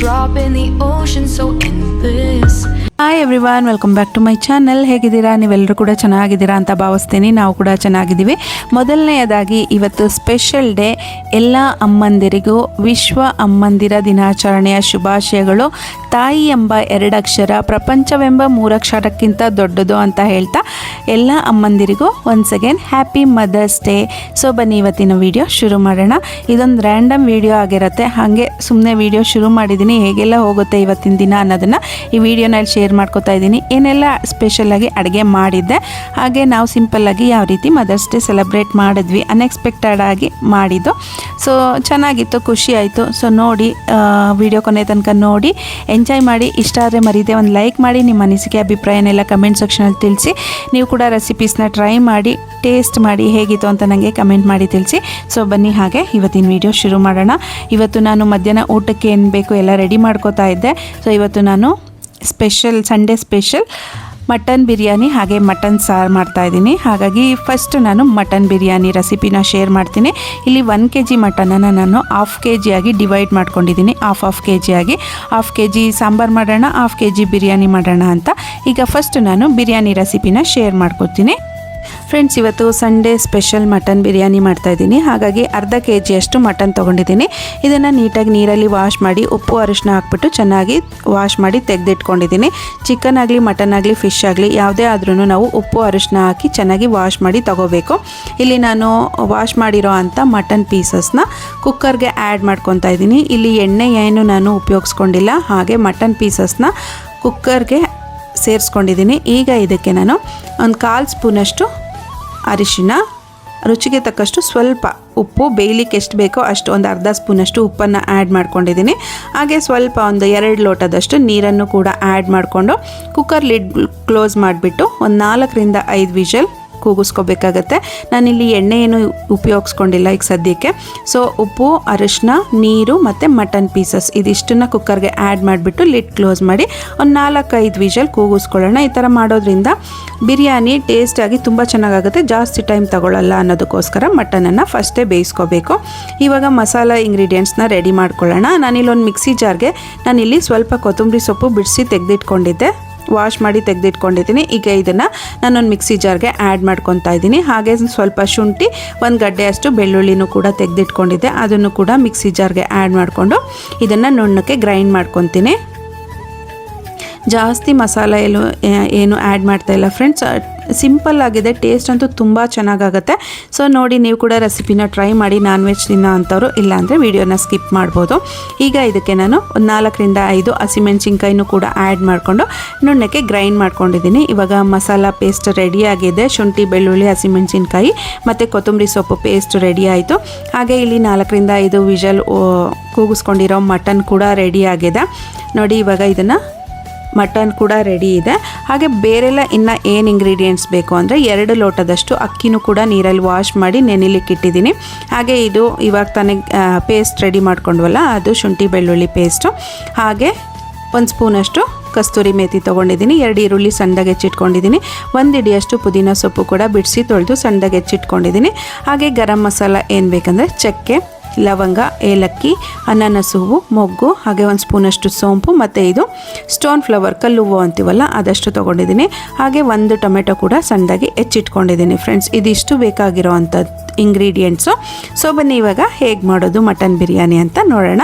drop in the ocean so endless. Hi everyone welcome back to my channel ಹೇಗಿದ್ದೀರಾ? ನೀವೆಲ್ಲರೂ ಕೂಡ ಚೆನ್ನಾಗಿದ್ದೀರಾ ಅಂತ ಭಾವಿಸ್ತೀನಿ. ನಾವು ಕೂಡ ಚೆನ್ನಾಗಿದ್ದೀವಿ. ಮೊದಲನೆಯದಾಗಿ ಇವತ್ತು ಸ್ಪೆಷಲ್ ಡೇ ಎಲ್ಲ ಅಮ್ಮಂದಿರಿಗೂ ವಿಶ್ವ ಅಮ್ಮಂದಿರ ದಿನಾಚರಣೆಯ ಶುಭಾಶಯಗಳು. ತಾಯಿ ಎಂಬ ಎರಡಕ್ಷರ ಪ್ರಪಂಚವೆಂಬ ಮೂರಕ್ಷರಕ್ಕಿಂತ ದೊಡ್ಡದು ಅಂತ ಹೇಳ್ತಾ ಎಲ್ಲ ಅಮ್ಮಂದಿರಿಗೂ once again happy mother's day so ಬನ್ನಿ ಇವತ್ತಿನ ವಿಡಿಯೋ ಶುರು ಮಾಡೋಣ. ಇದೊಂದು ರ್ಯಾಂಡಮ್ ವಿಡಿಯೋ ಆಗಿರುತ್ತೆ. ಹಾಗೆ ಸುಮ್ಮನೆ ವಿಡಿಯೋ ಶುರು ಮಾಡಿದ್ದೀನಿ. ಹೇಗೆಲ್ಲ ಹೋಗುತ್ತೆ ಇವತ್ತಿನ ದಿನ ಅನ್ನೋದನ್ನು ಈ ವಿಡಿಯೋನಲ್ಲಿ ಶೇರ್ ಮಾಡ್ಕೋತಾ ಇದ್ದೀನಿ. ಏನೆಲ್ಲ ಸ್ಪೆಷಲಾಗಿ ಅಡುಗೆ ಮಾಡಿದ್ದೆ. ಹಾಗೆ ನಾವು ಸಿಂಪಲ್ಲಾಗಿ ಯಾವ ರೀತಿ ಮದರ್ಸ್ ಡೇ ಸೆಲೆಬ್ರೇಟ್ ಮಾಡಿದ್ವಿ. ಅನ್ಎಕ್ಸ್ಪೆಕ್ಟೆಡ್ ಆಗಿ ಮಾಡಿದ್ದು. ಸೊ ಚೆನ್ನಾಗಿತ್ತು, ಖುಷಿ ಆಯಿತು. ಸೊ ನೋಡಿ ವಿಡಿಯೋ ಕೊನೆ ತನಕ ನೋಡಿ. ಎಂಜಾಯ್ ಮಾಡಿ. ಇಷ್ಟ ಆದರೆ ಮರೀದೆ ಒಂದು ಲೈಕ್ ಮಾಡಿ. ನಿಮ್ಮ ಅನಿಸಿಕೆ, ಅಭಿಪ್ರಾಯನೆಲ್ಲ ಕಮೆಂಟ್ ಸೆಕ್ಷನಲ್ಲಿ ತಿಳಿಸಿ. ನೀವು ಕೂಡ ರೆಸಿಪೀಸ್ನ ಟ್ರೈ ಮಾಡಿ ಟೇಸ್ಟ್ ಮಾಡಿ ಹೇಗಿತ್ತು ಅಂತ ನನಗೆ ಕಮೆಂಟ್ ಮಾಡಿ ತಿಳಿಸಿ. ಸೊ ಬನ್ನಿ ಹಾಗೆ ಇವತ್ತಿನ ವಿಡಿಯೋ ಶುರು ಮಾಡೋಣ. ಇವತ್ತು ನಾನು ಮಧ್ಯಾಹ್ನ ಊಟಕ್ಕೆ ಏನು ಬೇಕು ಎಲ್ಲ ರೆಡಿ ಮಾಡ್ಕೋತಾ ಇದ್ದೆ. ಸೊ ಇವತ್ತು ನಾನು special Sunday special mutton biryani ಹಾಗೆ ಮಟನ್ ಸಾರು ಮಾಡ್ತಾ ಇದ್ದೀನಿ. ಹಾಗಾಗಿ ಫಸ್ಟ್ ನಾನು ಮಟನ್ ಬಿರಿಯಾನಿ ರೆಸಿಪಿನ ಶೇರ್ ಮಾಡ್ತೀನಿ. ಇಲ್ಲಿ ಒನ್ ಕೆ ಜಿ ಮಟನನ್ನು ನಾನು ಹಾಫ್ ಕೆ ಜಿಯಾಗಿ ಡಿವೈಡ್ ಮಾಡ್ಕೊಂಡಿದ್ದೀನಿ. ಹಾಫ್ ಹಾಫ್ ಕೆ ಜಿಯಾಗಿ ಹಾಫ್ ಕೆ ಜಿ ಸಾಂಬಾರು ಮಾಡೋಣ ಹಾಫ್ ಕೆ ಜಿ ಬಿರಿಯಾನಿ ಮಾಡೋಣ ಅಂತ. ಈಗ ಫಸ್ಟ್ ನಾನು ಬಿರಿಯಾನಿ ರೆಸಿಪಿನ ಶೇರ್ ಮಾಡ್ಕೊತೀನಿ ಫ್ರೆಂಡ್ಸ್ ಇವತ್ತು ಸಂಡೇ ಸ್ಪೆಷಲ್ ಮಟನ್ ಬಿರಿಯಾನಿ ಮಾಡ್ತಾ ಇದ್ದೀನಿ. ಹಾಗಾಗಿ ಅರ್ಧ ಕೆ ಜಿಯಷ್ಟು ಮಟನ್ ತೊಗೊಂಡಿದ್ದೀನಿ. ಇದನ್ನು ನೀಟಾಗಿ ನೀರಲ್ಲಿ ವಾಶ್ ಮಾಡಿ, ಉಪ್ಪು ಅರಿಶಿನ ಹಾಕ್ಬಿಟ್ಟು ಚೆನ್ನಾಗಿ ವಾಶ್ ಮಾಡಿ ತೆಗೆದಿಟ್ಕೊಂಡಿದ್ದೀನಿ. ಚಿಕನ್ ಆಗಲಿ ಮಟನ್ ಆಗಲಿ ಫಿಶ್ ಆಗಲಿ, ಯಾವುದೇ ಆದ್ರೂ ನಾವು ಉಪ್ಪು ಅರಿಶಿನ ಹಾಕಿ ಚೆನ್ನಾಗಿ ವಾಶ್ ಮಾಡಿ ತಗೋಬೇಕು. ಇಲ್ಲಿ ನಾನು ವಾಶ್ ಮಾಡಿರೋ ಅಂಥ ಮಟನ್ ಪೀಸಸ್ನ ಕುಕ್ಕರ್ಗೆ ಆ್ಯಡ್ ಮಾಡ್ಕೊತಾ ಇದ್ದೀನಿ. ಇಲ್ಲಿ ಎಣ್ಣೆ ಏನು ನಾನು ಉಪಯೋಗಿಸ್ಕೊಂಡಿಲ್ಲ. ಹಾಗೆ ಮಟನ್ ಪೀಸಸ್ನ ಕುಕ್ಕರ್ಗೆ ಸೇರಿಸ್ಕೊಂಡಿದ್ದೀನಿ. ಈಗ ಇದಕ್ಕೆ ನಾನು ಒಂದು ಕಾಲು ಸ್ಪೂನಷ್ಟು ಅರಿಶಿನ, ರುಚಿಗೆ ತಕ್ಕಷ್ಟು ಸ್ವಲ್ಪ ಉಪ್ಪು, ಬೇಯಲಿಕ್ಕೆ ಎಷ್ಟು ಬೇಕೋ ಅಷ್ಟು ಒಂದು ಅರ್ಧ ಸ್ಪೂನಷ್ಟು ಉಪ್ಪನ್ನು ಆ್ಯಡ್ ಮಾಡ್ಕೊಂಡಿದ್ದೀನಿ. ಹಾಗೆ ಸ್ವಲ್ಪ ಒಂದು ಎರಡು ಲೋಟದಷ್ಟು ನೀರನ್ನು ಕೂಡ ಆ್ಯಡ್ ಮಾಡಿಕೊಂಡು ಕುಕ್ಕರ್ ಲಿಡ್ ಕ್ಲೋಸ್ ಮಾಡಿಬಿಟ್ಟು ಒಂದು ನಾಲ್ಕರಿಂದ ಐದು ವಿಷಲ್ ಕೂಗಿಸ್ಕೋಬೇಕಾಗತ್ತೆ. ನಾನಿಲ್ಲಿ ಎಣ್ಣೆ ಏನು ಉಪಯೋಗಿಸ್ಕೊಂಡಿಲ್ಲ ಈಗ ಸದ್ಯಕ್ಕೆ. ಸೊ ಉಪ್ಪು ಅರಿಶಿನ ನೀರು ಮತ್ತು ಮಟನ್ ಪೀಸಸ್ ಇದಿಷ್ಟನ್ನು ಕುಕ್ಕರ್ಗೆ ಆ್ಯಡ್ ಮಾಡಿಬಿಟ್ಟು ಲಿಡ್ ಕ್ಲೋಸ್ ಮಾಡಿ ಒಂದು ನಾಲ್ಕೈದು ವಿಷಲ್ ಕೂಗಿಸ್ಕೊಳ್ಳೋಣ. ಈ ಥರ ಮಾಡೋದ್ರಿಂದ ಬಿರಿಯಾನಿ ಟೇಸ್ಟಾಗಿ ತುಂಬ ಚೆನ್ನಾಗಾಗುತ್ತೆ. ಜಾಸ್ತಿ ಟೈಮ್ ತಗೊಳ್ಳಲ್ಲ ಅನ್ನೋದಕ್ಕೋಸ್ಕರ ಮಟನನ್ನು ಫಸ್ಟೇ ಬೇಯಿಸ್ಕೋಬೇಕು. ಇವಾಗ ಮಸಾಲ ಇಂಗ್ರೀಡಿಯೆಂಟ್ಸ್ನ ರೆಡಿ ಮಾಡ್ಕೊಳ್ಳೋಣ. ನಾನಿಲ್ಲೊಂದು ಮಿಕ್ಸಿ ಜಾರ್ಗೆ ನಾನಿಲ್ಲಿ ಸ್ವಲ್ಪ ಕೊತ್ತಂಬರಿ ಸೊಪ್ಪು ಬಿಡಿಸಿ ತೆಗೆದಿಟ್ಕೊಂಡಿದ್ದೆ. ವಾಶ್ ಮಾಡಿ ತೆಗೆದಿಟ್ಕೊಂಡಿದ್ದೀನಿ. ಈಗ ಇದನ್ನು ನಾನೊಂದು ಮಿಕ್ಸಿ ಜಾರ್ಗೆ ಆ್ಯಡ್ ಮಾಡ್ಕೊತಾ ಇದ್ದೀನಿ. ಹಾಗೆ ಸ್ವಲ್ಪ ಶುಂಠಿ, ಒಂದು ಗಡ್ಡೆಯಷ್ಟು ಬೆಳ್ಳುಳ್ಳಿನೂ ಕೂಡ ತೆಗೆದಿಟ್ಕೊಂಡಿದ್ದೆ. ಅದನ್ನು ಕೂಡ ಮಿಕ್ಸಿ ಜಾರ್ಗೆ ಆ್ಯಡ್ ಮಾಡಿಕೊಂಡು ಇದನ್ನು ನುಣ್ಣಕ್ಕೆ ಗ್ರೈಂಡ್ ಮಾಡ್ಕೊತೀನಿ. ಜಾಸ್ತಿ ಮಸಾಲೆ ಏನು ಏನು ಆ್ಯಡ್ ಮಾಡ್ತಾ ಇಲ್ಲ. ಫ್ರೆಂಡ್ಸ್ ಸಿಂಪಲ್ ಆಗಿದೆ. ಟೇಸ್ಟ್ ಅಂತೂ ತುಂಬ ಚೆನ್ನಾಗಾಗುತ್ತೆ. ಸೊ ನೋಡಿ, ನೀವು ಕೂಡ ರೆಸಿಪಿನ ಟ್ರೈ ಮಾಡಿ ನಾನ್ ವೆಜ್ ತಿನ್ನೋ ಅಂಥವ್ರು ಇಲ್ಲಾಂದರೆ ವೀಡಿಯೋನ ಸ್ಕಿಪ್ ಮಾಡ್ಬೋದು. ಈಗ ಇದಕ್ಕೆ ನಾನು ನಾಲ್ಕರಿಂದ ಐದು ಹಸಿಮೆಣ್ಸಿನ್ಕಾಯಿನೂ ಕೂಡ ಆ್ಯಡ್ ಮಾಡಿಕೊಂಡು, ನುಣ್ಣಕ್ಕೆ ಗ್ರೈಂಡ್ ಮಾಡ್ಕೊಂಡಿದ್ದೀನಿ. ಇವಾಗ ಮಸಾಲ ಪೇಸ್ಟ್ ರೆಡಿ ಆಗಿದೆ. ಶುಂಠಿ, ಬೆಳ್ಳುಳ್ಳಿ ಹಸಿಮೆಣ್ಸಿನ್ಕಾಯಿ ಮತ್ತು ಕೊತ್ತಂಬರಿ ಸೊಪ್ಪು ಪೇಸ್ಟ್ ರೆಡಿ ಆಯಿತು. ಹಾಗೆ ಇಲ್ಲಿ ನಾಲ್ಕರಿಂದ ಐದು ವಿಜಲ್ ಕೂಗಿಸ್ಕೊಂಡಿರೋ ಮಟನ್ ಕೂಡ ರೆಡಿ ಆಗಿದೆ. ನೋಡಿ, ಇವಾಗ ಇದನ್ನು ಮಟನ್ ಕೂಡ ರೆಡಿ ಇದೆ. ಹಾಗೆ ಬೇರೆಲ್ಲ ಇನ್ನು ಏನು ಇಂಗ್ರೀಡಿಯೆಂಟ್ಸ್ ಬೇಕು ಅಂದರೆ ಎರಡು ಲೋಟದಷ್ಟು ಅಕ್ಕಿನೂ ಕೂಡ ನೀರಲ್ಲಿ ವಾಶ್ ಮಾಡಿ ನೆನೆಲಿಕ್ಕೆ ಇಟ್ಟಿದ್ದೀನಿ. ಹಾಗೆ ಇದು ಇವಾಗ ತಾನೇ ಪೇಸ್ಟ್ ರೆಡಿ ಮಾಡ್ಕೊಂಡ್ವಲ್ಲ, ಅದು ಶುಂಠಿ ಬೆಳ್ಳುಳ್ಳಿ ಪೇಸ್ಟು ಹಾಗೆ ಒಂದು ಸ್ಪೂನಷ್ಟು ಕಸ್ತೂರಿ ಮೇಥಿ ತೊಗೊಂಡಿದ್ದೀನಿ. ಎರಡು ಈರುಳ್ಳಿ ಸಣ್ಣದಾಗಿ ಹೆಚ್ಚಿಟ್ಕೊಂಡಿದ್ದೀನಿ. ಒಂದು ಇಡಿಯಷ್ಟು ಪುದೀನ ಸೊಪ್ಪು ಕೂಡ ಬಿಡಿಸಿ ತೊಳೆದು ಸಣ್ಣದಾಗಿ ಹೆಚ್ಚಿಟ್ಕೊಂಡಿದ್ದೀನಿ. ಹಾಗೆ ಗರಂ ಮಸಾಲ ಏನು ಬೇಕಂದರೆ ಚಕ್ಕೆ ಲವಂಗ, ಏಲಕ್ಕಿ ಅನಾನಸ್ ಹೂವು ಮೊಗ್ಗು, ಹಾಗೆ ಒಂದು ಸ್ಪೂನಷ್ಟು ಸೋಂಪು, ಮತ್ತು ಇದು ಸ್ಟೋನ್ ಫ್ಲವರ್ ಕಲ್ಲು ಹೂವು ಅಂತೀವಲ್ಲ, ಅದಷ್ಟು ತೊಗೊಂಡಿದ್ದೀನಿ. ಹಾಗೆ ಒಂದು ಟೊಮೆಟೊ ಕೂಡ ಸಣ್ಣದಾಗಿ ಹೆಚ್ಚಿಟ್ಕೊಂಡಿದ್ದೀನಿ ಫ್ರೆಂಡ್ಸ್ ಇದಿಷ್ಟು ಬೇಕಾಗಿರೋ ಅಂಥದ್ದು ಇಂಗ್ರೀಡಿಯೆಂಟ್ಸು ಸೊ ಬನ್ನಿ ಇವಾಗ ಹೇಗೆ ಮಾಡೋದು ಮಟನ್ ಬಿರಿಯಾನಿ ಅಂತ ನೋಡೋಣ.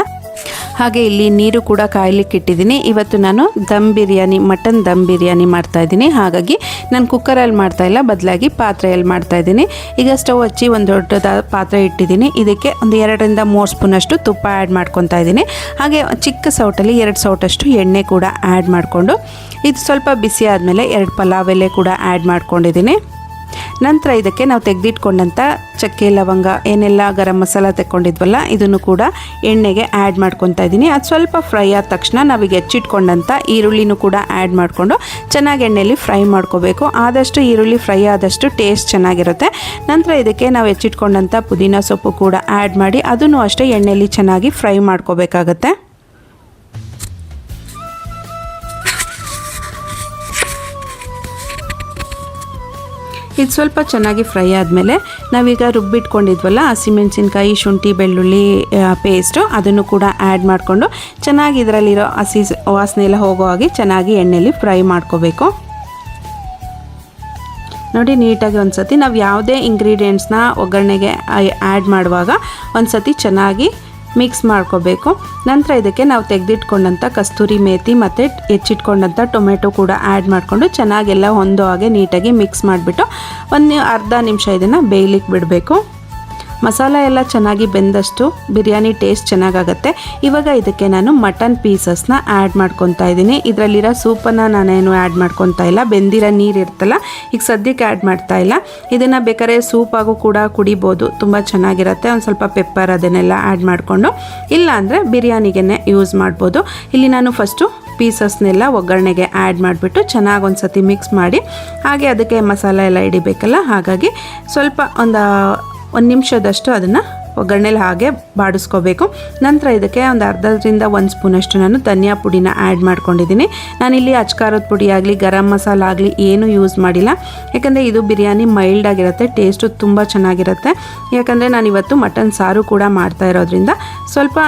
ಹಾಗೆ ಇಲ್ಲಿ ನೀರು ಕೂಡ ಕಾಯಲಿಕ್ಕೆ ಇಟ್ಟಿದ್ದೀನಿ. ಇವತ್ತು ನಾನು ದಮ್ ಬಿರಿಯಾನಿ, ಮಟನ್ ದಮ್ ಬಿರಿಯಾನಿ ಮಾಡ್ತಾ ಇದ್ದೀನಿ. ಹಾಗಾಗಿ ನಾನು ಕುಕ್ಕರಲ್ಲಿ ಮಾಡ್ತಾ ಇಲ್ಲ, ಬದಲಾಗಿ ಪಾತ್ರೆಯಲ್ಲಿ ಮಾಡ್ತಾ ಇದ್ದೀನಿ. ಈಗ ಸ್ಟವ್ ಹಚ್ಚಿ ಒಂದು ದೊಡ್ಡದಾದ ಪಾತ್ರೆ ಇಟ್ಟಿದ್ದೀನಿ. ಇದಕ್ಕೆ ಒಂದು ಎರಡರಿಂದ ಮೂರು ಸ್ಪೂನಷ್ಟು ತುಪ್ಪ ಆ್ಯಡ್ ಮಾಡ್ಕೊತಾ ಇದ್ದೀನಿ. ಹಾಗೆ ಚಿಕ್ಕ ಸೌಟಲ್ಲಿ ಎರಡು ಸೌಟಷ್ಟು ಎಣ್ಣೆ ಕೂಡ ಆ್ಯಡ್ ಮಾಡಿಕೊಂಡು, ಇದು ಸ್ವಲ್ಪ ಬಿಸಿ ಆದಮೇಲೆ ಎರಡು ಪಲಾವ್ ಎಲೆ ಕೂಡ ಆ್ಯಡ್ ಮಾಡ್ಕೊಂಡಿದ್ದೀನಿ. ನಂತರ ಇದಕ್ಕೆ ನಾವು ತೆಗೆದಿಟ್ಕೊಂಡಂಥ ಚಕ್ಕೆ, ಲವಂಗ, ಏನೆಲ್ಲ ಗರಂ ಮಸಾಲ ತೆಕ್ಕೊಂಡಿದ್ವಲ್ಲ, ಇದನ್ನು ಕೂಡ ಎಣ್ಣೆಗೆ ಆ್ಯಡ್ ಮಾಡ್ಕೊತಾ ಇದ್ದೀನಿ. ಅದು ಸ್ವಲ್ಪ ಫ್ರೈ ಆದ ತಕ್ಷಣ ನಾವೀಗ ಹೆಚ್ಚಿಟ್ಕೊಂಡಂಥ ಈರುಳ್ಳಿನೂ ಕೂಡ ಆ್ಯಡ್ ಮಾಡಿಕೊಂಡು ಚೆನ್ನಾಗಿ ಎಣ್ಣೆಯಲ್ಲಿ ಫ್ರೈ ಮಾಡ್ಕೋಬೇಕು. ಆದಷ್ಟು ಈರುಳ್ಳಿ ಫ್ರೈ ಆದಷ್ಟು ಟೇಸ್ಟ್ ಚೆನ್ನಾಗಿರುತ್ತೆ. ನಂತರ ಇದಕ್ಕೆ ನಾವು ಹೆಚ್ಚಿಟ್ಕೊಂಡಂಥ ಪುದೀನ ಸೊಪ್ಪು ಕೂಡ ಆ್ಯಡ್ ಮಾಡಿ ಅದನ್ನು ಅಷ್ಟೇ ಎಣ್ಣೆಯಲ್ಲಿ ಚೆನ್ನಾಗಿ ಫ್ರೈ ಮಾಡ್ಕೋಬೇಕಾಗತ್ತೆ. ಇದು ಸ್ವಲ್ಪ ಚೆನ್ನಾಗಿ ಫ್ರೈ ಆದಮೇಲೆ ನಾವೀಗ ರುಬ್ಬಿಟ್ಕೊಂಡಿದ್ವಲ್ಲ ಹಸಿಮೆಣಸಿನ್ಕಾಯಿ ಶುಂಠಿ, ಬೆಳ್ಳುಳ್ಳಿ ಪೇಸ್ಟು ಅದನ್ನು ಕೂಡ ಆ್ಯಡ್ ಮಾಡಿಕೊಂಡು ಚೆನ್ನಾಗಿ ಇದರಲ್ಲಿರೋ ಹಸಿ ವಾಸನೆ ಎಲ್ಲ ಹೋಗೋ ಹಾಗೆ ಚೆನ್ನಾಗಿ ಎಣ್ಣೆಯಲ್ಲಿ ಫ್ರೈ ಮಾಡ್ಕೋಬೇಕು. ನೋಡಿ ನೀಟಾಗಿ ಒಂದು ಸತಿ ನಾವು ಯಾವುದೇ ಇಂಗ್ರೀಡಿಯೆಂಟ್ಸ್ನ ಒಗ್ಗರಣೆಗೆ ಆ್ಯಡ್ ಮಾಡುವಾಗ ಒಂದು ಸತಿ ಚೆನ್ನಾಗಿ ಮಿಕ್ಸ್ ಮಾಡ್ಕೋಬೇಕು. ನಂತರ ಇದಕ್ಕೆ ನಾವು ತೆಗೆದಿಟ್ಕೊಂಡಂಥ ಕಸ್ತೂರಿ ಮೇತಿ ಮತ್ತು ಹೆಚ್ಚಿಟ್ಕೊಂಡಂಥ ಟೊಮೆಟೊ ಕೂಡ ಆ್ಯಡ್ ಮಾಡಿಕೊಂಡು ಚೆನ್ನಾಗೆಲ್ಲ ಹೊಂದೋ ಹಾಗೆ ನೀಟಾಗಿ ಮಿಕ್ಸ್ ಮಾಡಿಬಿಟ್ಟು ಒಂದು ಅರ್ಧ ನಿಮಿಷ ಇದನ್ನು ಬೇಯಲಿಕ್ಕೆ ಬಿಡಬೇಕು. ಮಸಾಲ ಎಲ್ಲ ಚೆನ್ನಾಗಿ ಬೆಂದಷ್ಟು ಬಿರಿಯಾನಿ ಟೇಸ್ಟ್ ಚೆನ್ನಾಗಾಗತ್ತೆ. ಇವಾಗ ಇದಕ್ಕೆ ನಾನು ಮಟನ್ ಪೀಸಸ್ನ ಆ್ಯಡ್ ಮಾಡ್ಕೊತಾ ಇದ್ದೀನಿ. ಇದರಲ್ಲಿರೋ ಸೂಪನ್ನು ನಾನೇನು ಆ್ಯಡ್ ಮಾಡ್ಕೊತಾ ಇಲ್ಲ. ಬೆಂದಿರೋ ನೀರು ಇರ್ತಲ್ಲ, ಈಗ ಸದ್ಯಕ್ಕೆ ಆ್ಯಡ್ ಮಾಡ್ತಾ ಇಲ್ಲ. ಇದನ್ನು ಬೇಕಾದ್ರೆ ಸೂಪಾಗೂ ಕೂಡ ಕುಡಿಬೋದು. ತುಂಬ ಚೆನ್ನಾಗಿರುತ್ತೆ. ಒಂದು ಸ್ವಲ್ಪ ಪೆಪ್ಪರ್ ಅದನ್ನೆಲ್ಲ ಆ್ಯಡ್ ಮಾಡಿಕೊಂಡು. ಇಲ್ಲಾಂದರೆ ಬಿರಿಯಾನಿಗೆ ಯೂಸ್ ಮಾಡ್ಬೋದು. ಇಲ್ಲಿ ನಾನು ಫಸ್ಟು ಪೀಸಸ್ನೆಲ್ಲ ಒಗ್ಗರಣೆಗೆ ಆ್ಯಡ್ ಮಾಡಿಬಿಟ್ಟು ಚೆನ್ನಾಗಿ ಒಂದು ಸತಿ ಮಿಕ್ಸ್ ಮಾಡಿ, ಹಾಗೆ ಅದಕ್ಕೆ ಮಸಾಲ ಎಲ್ಲ ಹಿಡಿಬೇಕಲ್ಲ? ಹಾಗಾಗಿ ಸ್ವಲ್ಪ ಒಂದು ಒಂದು ನಿಮಿಷದಷ್ಟು ಅದನ್ನು ಒಗ್ಗರಣೆಲಿ ಹಾಗೆ ಬಾಡಿಸ್ಕೋಬೇಕು. ನಂತರ ಇದಕ್ಕೆ ಒಂದು ಅರ್ಧದಿಂದ ಒಂದು ಸ್ಪೂನಷ್ಟು ನಾನು ಧನಿಯಾ ಪುಡಿನ ಆ್ಯಡ್ ಮಾಡ್ಕೊಂಡಿದ್ದೀನಿ. ನಾನಿಲ್ಲಿ ಅಚ್ಕಾರದ ಪುಡಿ ಆಗಲಿ, ಗರಂ ಮಸಾಲ ಆಗಲಿ ಏನೂ ಯೂಸ್ ಮಾಡಿಲ್ಲ. ಯಾಕಂದರೆ ಇದು ಬಿರಿಯಾನಿ ಮೈಲ್ಡ್ ಆಗಿರುತ್ತೆ ಟೇಸ್ಟು ತುಂಬ ಚೆನ್ನಾಗಿರುತ್ತೆ. ಯಾಕಂದರೆ ನಾನು ಇವತ್ತು ಮಟನ್ ಸಾರು ಕೂಡ ಮಾಡ್ತಾ ಇರೋದ್ರಿಂದ ಸ್ವಲ್ಪ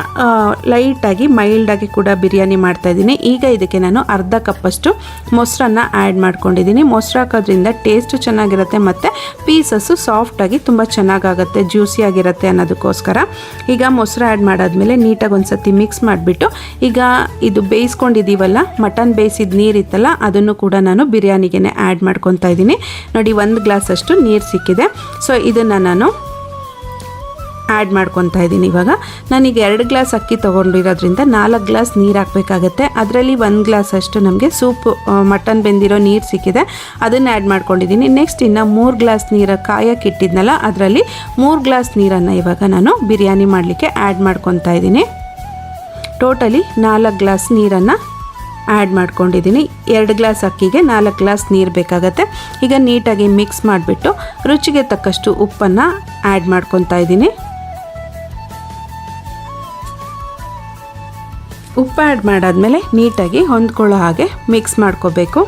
ಲೈಟಾಗಿ ಮೈಲ್ಡಾಗಿ ಕೂಡ ಬಿರಿಯಾನಿ ಮಾಡ್ತಾ ಇದ್ದೀನಿ. ಈಗ ಇದಕ್ಕೆ ನಾನು ಅರ್ಧ ಕಪ್ಪಷ್ಟು ಮೊಸರನ್ನ ಆ್ಯಡ್ ಮಾಡ್ಕೊಂಡಿದ್ದೀನಿ. ಮೊಸರು ಹಾಕೋದ್ರಿಂದ ಟೇಸ್ಟ್ ಚೆನ್ನಾಗಿರುತ್ತೆ, ಮತ್ತು ಪೀಸಸ್ಸು ಸಾಫ್ಟಾಗಿ ತುಂಬ ಚೆನ್ನಾಗಾಗುತ್ತೆ ಜ್ಯೂಸಿ ಆಗಿರುತ್ತೆ ಅನ್ನೋದಕ್ಕೋಸ್ಕರ ಈಗ ಮೊಸರು ಆ್ಯಡ್ ಮಾಡಾದ್ಮೇಲೆ ನೀಟಾಗಿ ಒಂದು ಸತಿ ಮಿಕ್ಸ್ ಮಾಡಿಬಿಟ್ಟು ಈಗ ಇದು ಬೇಯಿಸ್ಕೊಂಡಿದ್ದೀವಲ್ಲ ಮಟನ್ ಬೇಯಿಸಿದ ನೀರಿತ್ತಲ್ಲ ಅದನ್ನು ಕೂಡ ನಾನು ಬಿರಿಯಾನಿಗೆ ಆ್ಯಡ್ ಮಾಡ್ಕೊತಾ ಇದ್ದೀನಿ. ನೋಡಿ, ಒಂದು ಗ್ಲಾಸಷ್ಟು ನೀರು ಸಿಕ್ಕಿದೆ. ಸೊ ಇದನ್ನು ನಾನು ಆ್ಯಡ್ ಮಾಡ್ಕೊತಾ ಇದ್ದೀನಿ ಇವಾಗ. ನಾನೀಗ ಎರಡು ಗ್ಲಾಸ್ ಅಕ್ಕಿ ತೊಗೊಂಡಿರೋದ್ರಿಂದ ನಾಲ್ಕು ಗ್ಲಾಸ್ ನೀರು ಹಾಕಬೇಕಾಗತ್ತೆ. ಅದರಲ್ಲಿ ಒಂದು ಗ್ಲಾಸ್ ಅಷ್ಟು ನಮಗೆ ಸೂಪ್ ಮಟನ್ ಬೆಂದಿರೋ ನೀರು ಸಿಕ್ಕಿದೆ. ಅದನ್ನು ಆ್ಯಡ್ ಮಾಡ್ಕೊಂಡಿದ್ದೀನಿ. ನೆಕ್ಸ್ಟ್ ಇನ್ನು ಮೂರು ಗ್ಲಾಸ್ ನೀರು ಕಾಯಕ್ಕೆ ಇಟ್ಟಿದ್ನಲ್ಲ, ಅದರಲ್ಲಿ ಮೂರು ಗ್ಲಾಸ್ ನೀರನ್ನು ಇವಾಗ ನಾನು ಬಿರಿಯಾನಿ ಮಾಡಲಿಕ್ಕೆ ಆ್ಯಡ್ ಮಾಡ್ಕೊತಾ ಇದ್ದೀನಿ. ಟೋಟಲಿ ನಾಲ್ಕು ಗ್ಲಾಸ್ ನೀರನ್ನು ಆ್ಯಡ್ ಮಾಡ್ಕೊಂಡಿದ್ದೀನಿ. ಎರಡು ಗ್ಲಾಸ್ ಅಕ್ಕಿಗೆ ನಾಲ್ಕು ಗ್ಲಾಸ್ ನೀರು ಬೇಕಾಗತ್ತೆ. ಈಗ ನೀಟಾಗಿ ಮಿಕ್ಸ್ ಮಾಡಿಬಿಟ್ಟು ರುಚಿಗೆ ತಕ್ಕಷ್ಟು ಉಪ್ಪನ್ನು ಆ್ಯಡ್ ಮಾಡ್ಕೊತಾ ಇದ್ದೀನಿ. ಉಪ್ಪು ಆ್ಯಡ್ ಮಾಡಾದಮೇಲೆ ನೀಟಾಗಿ ಹೊಂದ್ಕೊಳ್ಳೋ ಹಾಗೆ ಮಿಕ್ಸ್ ಮಾಡ್ಕೋಬೇಕು.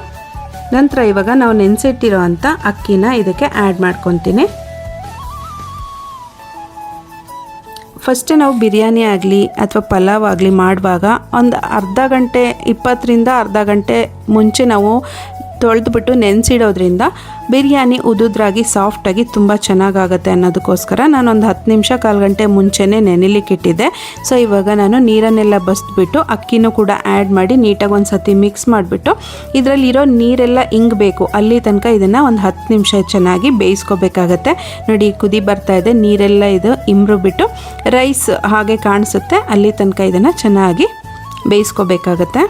ನಂತರ ಇವಾಗ ನಾವು ನೆನೆಸಿಟ್ಟಿರೋ ಅಂಥ ಅಕ್ಕಿನ ಇದಕ್ಕೆ ಆ್ಯಡ್ ಮಾಡ್ಕೊತೀನಿ. ಫಸ್ಟ್ ನಾವು ಬಿರಿಯಾನಿ ಆಗಲಿ ಅಥವಾ ಪಲಾವ್ ಆಗಲಿ ಮಾಡುವಾಗ ಒಂದು ಅರ್ಧ ಗಂಟೆ ಇಪ್ಪತ್ತರಿಂದ ಅರ್ಧ ಗಂಟೆ ಮುಂಚೆ ನಾವು ತೊಳೆದ್ಬಿಟ್ಟು ನೆನೆಸಿಡೋದ್ರಿಂದ ಬಿರಿಯಾನಿ ಉದುದ್ರಾಗಿ ಸಾಫ್ಟಾಗಿ ತುಂಬ ಚೆನ್ನಾಗಾಗತ್ತೆ ಅನ್ನೋದಕ್ಕೋಸ್ಕರ ನಾನೊಂದು ಹತ್ತು ನಿಮಿಷ, ಕಾಲು ಗಂಟೆ ಮುಂಚೆನೇ ನೆನೆಲಿಕ್ಕೆ ಇಟ್ಟಿದ್ದೆ. ಸೊ ಇವಾಗ ನಾನು ನೀರನ್ನೆಲ್ಲ ಬಸ್ದ್ಬಿಟ್ಟು ಅಕ್ಕಿನೂ ಕೂಡ ಆ್ಯಡ್ ಮಾಡಿ ನೀಟಾಗಿ ಒಂದು ಸತಿ ಮಿಕ್ಸ್ ಮಾಡಿಬಿಟ್ಟು ಇದರಲ್ಲಿರೋ ನೀರೆಲ್ಲ ಇಂಗಬೇಕು. ಅಲ್ಲಿ ತನಕ ಇದನ್ನು ಒಂದು ಹತ್ತು ನಿಮಿಷ ಚೆನ್ನಾಗಿ ಬೇಯಿಸ್ಕೋಬೇಕಾಗತ್ತೆ. ನೋಡಿ ಕುದಿ ಬರ್ತಾ ಇದೆ, ನೀರೆಲ್ಲ ಇದು ಇಂಬ್ರು ಬಿಟ್ಟು ರೈಸ್ ಹಾಗೆ ಕಾಣಿಸುತ್ತೆ. ಅಲ್ಲಿ ತನಕ ಇದನ್ನು ಚೆನ್ನಾಗಿ ಬೇಯಿಸ್ಕೋಬೇಕಾಗತ್ತೆ.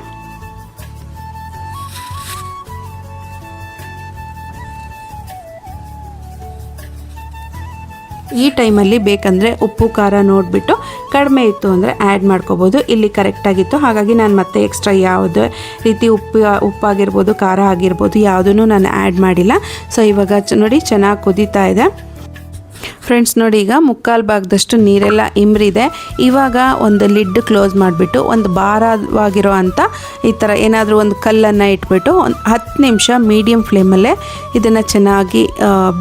ಈ ಟೈಮಲ್ಲಿ ಬೇಕಂದರೆ ಉಪ್ಪು, ಖಾರ ನೋಡಿಬಿಟ್ಟು ಕಡಿಮೆ ಇತ್ತು ಅಂದರೆ ಆ್ಯಡ್ ಮಾಡ್ಕೋಬೋದು. ಇಲ್ಲಿ ಕರೆಕ್ಟಾಗಿತ್ತು ಹಾಗಾಗಿ ನಾನು ಮತ್ತೆ ಎಕ್ಸ್ಟ್ರಾ ಯಾವುದೇ ರೀತಿ ಉಪ್ಪು, ಉಪ್ಪಾಗಿರ್ಬೋದು, ಖಾರ ಆಗಿರ್ಬೋದು ಯಾವುದೂ ನಾನು ಆ್ಯಡ್ ಮಾಡಿಲ್ಲ. ಸೊ ಇವಾಗ ನೋಡಿ ಚೆನ್ನಾಗಿ ಕುದೀತಾ ಇದೆ. ಫ್ರೆಂಡ್ಸ್ ನೋಡಿ ಈಗ ಮುಕ್ಕಾಲು ಭಾಗದಷ್ಟು ನೀರೆಲ್ಲ ಇಮ್ರಿದೆ. ಇವಾಗ ಒಂದು ಲಿಡ್ ಕ್ಲೋಸ್ ಮಾಡಿಬಿಟ್ಟು ಒಂದು ಭಾರವಾಗಿರೋ ಅಂಥ ಈ ಥರ ಏನಾದರೂ ಒಂದು ಕಲ್ಲನ್ನು ಇಟ್ಬಿಟ್ಟು ಒಂದು ಹತ್ತು ನಿಮಿಷ ಮೀಡಿಯಮ್ ಫ್ಲೇಮಲ್ಲೇ ಇದನ್ನು ಚೆನ್ನಾಗಿ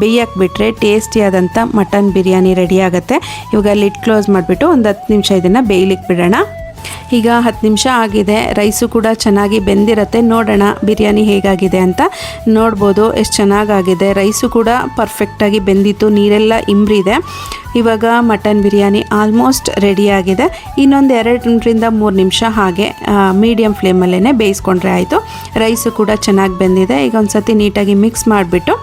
ಬೇಯಕ್ಕೆ ಬಿಟ್ಟರೆ ಟೇಸ್ಟಿಯಾದಂಥ ಮಟನ್ ಬಿರಿಯಾನಿ ರೆಡಿ ಆಗುತ್ತೆ. ಇವಾಗ ಲಿಡ್ ಕ್ಲೋಸ್ ಮಾಡಿಬಿಟ್ಟು ಒಂದು ಹತ್ತು ನಿಮಿಷ ಇದನ್ನು ಬೇಯಲಿಕ್ಕೆ ಬಿಡೋಣ. ಈಗ ಹತ್ತು ನಿಮಿಷ ಆಗಿದೆ. ರೈಸು ಕೂಡ ಚೆನ್ನಾಗಿ ಬೆಂದಿರತ್ತೆ. ನೋಡೋಣ ಬಿರಿಯಾನಿ ಹೇಗಾಗಿದೆ ಅಂತ ನೋಡ್ಬೋದು. ಎಷ್ಟು ಚೆನ್ನಾಗಾಗಿದೆ. ರೈಸು ಕೂಡ ಪರ್ಫೆಕ್ಟಾಗಿ ಬೆಂದಿತ್ತು. ನೀರೆಲ್ಲ ಇಂಬ್ರಿದೆ. ಇವಾಗ ಮಟನ್ ಬಿರಿಯಾನಿ ಆಲ್ಮೋಸ್ಟ್ ರೆಡಿಯಾಗಿದೆ ಇನ್ನೊಂದು ಎರಡರಿಂದ ಮೂರು ನಿಮಿಷ ಹಾಗೆ ಮೀಡಿಯಮ್ ಫ್ಲೇಮಲ್ಲೇ ಬೇಯಿಸ್ಕೊಂಡ್ರೆ ಆಯಿತು. ರೈಸು ಕೂಡ ಚೆನ್ನಾಗಿ ಬೆಂದಿದೆ. ಈಗ ಒಂದು ಸತಿ ನೀಟಾಗಿ ಮಿಕ್ಸ್ ಮಾಡಿಬಿಟ್ಟು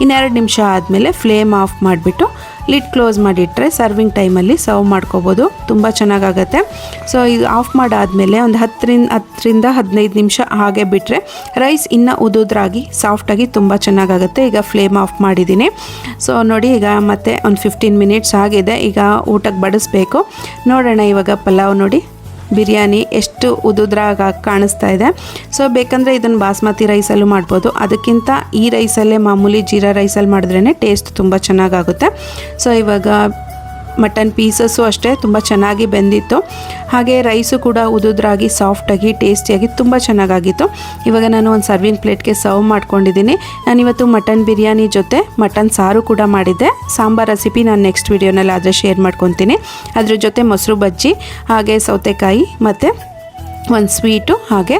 ಇನ್ನೆರಡು ನಿಮಿಷ ಆದಮೇಲೆ ಫ್ಲೇಮ್ ಆಫ್ ಮಾಡಿಬಿಟ್ಟು ಲಿಡ್ ಕ್ಲೋಸ್ ಮಾಡಿಟ್ಟರೆ ಸರ್ವಿಂಗ್ ಟೈಮಲ್ಲಿ ಸರ್ವ್ ಮಾಡ್ಕೋಬೋದು. ತುಂಬ ಚೆನ್ನಾಗಾಗತ್ತೆ. ಸೊ, ಇದು ಆಫ್ ಮಾಡಾದಮೇಲೆ ಒಂದು ಹತ್ತರಿಂದ ಹತ್ತರಿಂದ ಹದಿನೈದು ನಿಮಿಷ ಹಾಗೆ ಬಿಟ್ಟರೆ ರೈಸ್ ಇನ್ನೂ ಉದುದ್ರಾಗಿ, ಸಾಫ್ಟಾಗಿ ತುಂಬ ಚೆನ್ನಾಗಾಗುತ್ತೆ. ಈಗ ಫ್ಲೇಮ್ ಆಫ್ ಮಾಡಿದ್ದೀನಿ. ಸೊ, ನೋಡಿ, ಈಗ ಮತ್ತೆ ಒಂದು ಫಿಫ್ಟೀನ್ ಮಿನಿಟ್ಸ್ ಆಗಿದೆ. ಈಗ ಊಟಕ್ಕೆ ಬಡಿಸ್ಬೇಕು. ನೋಡೋಣ ಇವಾಗ ಪಲಾವ್ ನೋಡಿ. ಬಿರಿಯಾನಿ ಎಷ್ಟು ಉದುದ್ರಾಗ ಕಾಣಿಸ್ತಾ ಇದೆ. ಸೊ ಬೇಕಂದರೆ ಇದನ್ನು ಬಾಸ್ಮತಿ ರೈಸಲ್ಲೂ ಮಾಡ್ಬೋದು. ಅದಕ್ಕಿಂತ ಈ ರೈಸಲ್ಲೇ ಮಾಮೂಲಿ ಜೀರಾ ರೈಸಲ್ಲಿ ಮಾಡಿದ್ರೇ ಟೇಸ್ಟ್ ತುಂಬ ಚೆನ್ನಾಗಾಗುತ್ತೆ. ಸೊ ಇವಾಗ ಮಟನ್ ಪೀಸಸ್ಸು ಅಷ್ಟೇ ತುಂಬ ಚೆನ್ನಾಗಿ ಬೆಂದಿತ್ತು. ಹಾಗೆ ರೈಸು ಕೂಡ ಉದುದ್ರಾಗಿ ಸಾಫ್ಟಾಗಿ, ಟೇಸ್ಟಿಯಾಗಿ ತುಂಬ ಚೆನ್ನಾಗಾಗಿತ್ತು. ಇವಾಗ ನಾನು ಒಂದು ಸರ್ವಿಂಗ್ ಪ್ಲೇಟ್ಗೆ ಸರ್ವ್ ಮಾಡ್ಕೊಂಡಿದ್ದೀನಿ. ನಾನಿವತ್ತು ಮಟನ್ ಬಿರಿಯಾನಿ ಜೊತೆ ಮಟನ್ ಸಾರು ಕೂಡ ಮಾಡಿದ್ದೆ. ಸಾಂಬಾರ್ ರೆಸಿಪಿ ನಾನು ನೆಕ್ಸ್ಟ್ ವೀಡಿಯೋನಲ್ಲಿ ಆದರೆ ಶೇರ್ ಮಾಡ್ಕೊತೀನಿ. ಅದ್ರ ಜೊತೆ ಮೊಸರು ಬಜ್ಜಿ, ಹಾಗೆ ಸೌತೆಕಾಯಿ, ಮತ್ತು ಒಂದು ಸ್ವೀಟು, ಹಾಗೆ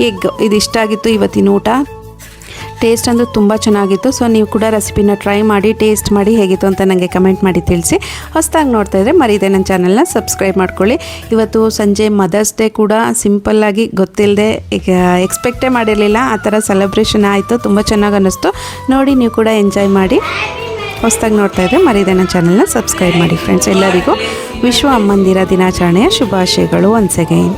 ಎಗ್. ಇದಿಷ್ಟ ಆಗಿತ್ತು ಇವತ್ತಿನ ಊಟ. ಟೇಸ್ಟ್ ಅಂದರೆ ತುಂಬ ಚೆನ್ನಾಗಿತ್ತು. ಸೊ ನೀವು ಕೂಡ ರೆಸಿಪಿನ ಟ್ರೈ ಮಾಡಿ ಟೇಸ್ಟ್ ಮಾಡಿ ಹೇಗಿತ್ತು ಅಂತ ನನಗೆ ಕಮೆಂಟ್ ಮಾಡಿ ತಿಳಿಸಿ. ಹೊಸ್ದಾಗಿ ನೋಡ್ತಾ ಇದ್ದರೆ ಮರೀದೆ ನನ್ನ ಚಾನಲ್ನ ಸಬ್ಸ್ಕ್ರೈಬ್ ಮಾಡ್ಕೊಳ್ಳಿ. ಇವತ್ತು ಸಂಜೆ ಮದರ್ಸ್ ಡೇ ಕೂಡ ಸಿಂಪಲ್ಲಾಗಿ ಗೊತ್ತಿಲ್ಲದೆ ಈಗ ಎಕ್ಸ್ಪೆಕ್ಟೇ ಮಾಡಿರಲಿಲ್ಲ. ಆ ಥರ ಸೆಲೆಬ್ರೇಷನ್ ಆಯಿತು. ತುಂಬ ಚೆನ್ನಾಗಿ ಅನ್ನಿಸ್ತು. ನೋಡಿ, ನೀವು ಕೂಡ ಎಂಜಾಯ್ ಮಾಡಿ. ಹೊಸ್ದಾಗಿ ನೋಡ್ತಾ ಇದ್ದರೆ ಮರೀದೆ ನನ್ನ ಚಾನಲ್ನ ಸಬ್ಸ್ಕ್ರೈಬ್ ಮಾಡಿ. ಫ್ರೆಂಡ್ಸ್ ಎಲ್ಲರಿಗೂ ವಿಶ್ವ ಅಮ್ಮಂದಿರ ದಿನಾಚರಣೆಯ ಶುಭಾಶಯಗಳು once again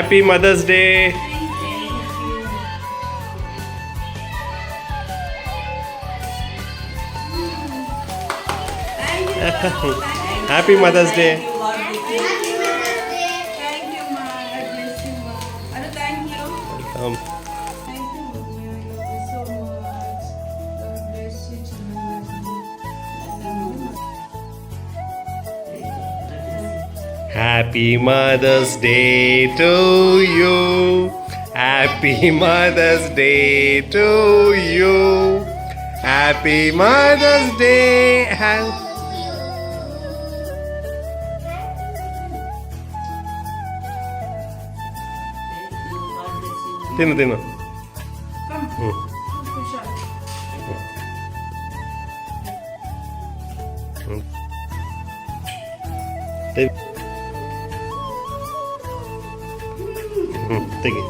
Happy Mother's Day. Happy Mother's Day. Happy Mother's Day. Thank you, Ma. Bless you, Ma. Thank you. Um, Happy Mother's Day to you. Happy Mother's Day to you. Happy Mother's Day. Ha Tino, Tino. Hum. Hum. Teve... ತೆಗಿ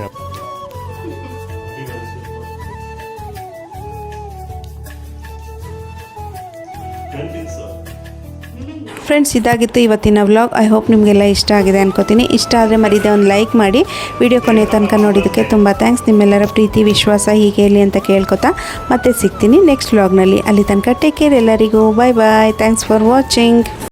friends ಇದಾಗಿತ್ತು ಇವತ್ತಿನ vlog I hope ನಿಮಗೆಲ್ಲ ಇಷ್ಟ ಆಗಿದೆ ಅನ್ಕೋತೀನಿ. ಇಷ್ಟ ಆದರೆ ಮರಿದೆ ಒಂದು ಲೈಕ್ ಮಾಡಿ. ವಿಡಿಯೋ ಕೊನೆ ತನಕ ನೋಡಿದ್ದಕ್ಕೆ ತುಂಬ ಥ್ಯಾಂಕ್ಸ್ ನಿಮ್ಮೆಲ್ಲರ ಪ್ರೀತಿ, ವಿಶ್ವಾಸ ಹೀಗೆ ಇರಲಿ ಅಂತ ಕೇಳ್ಕೊತಾ ಮತ್ತೆ ಸಿಗ್ತೀನಿ ನೆಕ್ಸ್ಟ್ ವ್ಲಾಗ್ನಲ್ಲಿ ಅಲ್ಲಿ ತನಕ ಟೇಕ್ ಕೇರ್ ಎಲ್ಲರಿಗೂ. Bye bye thanks for watching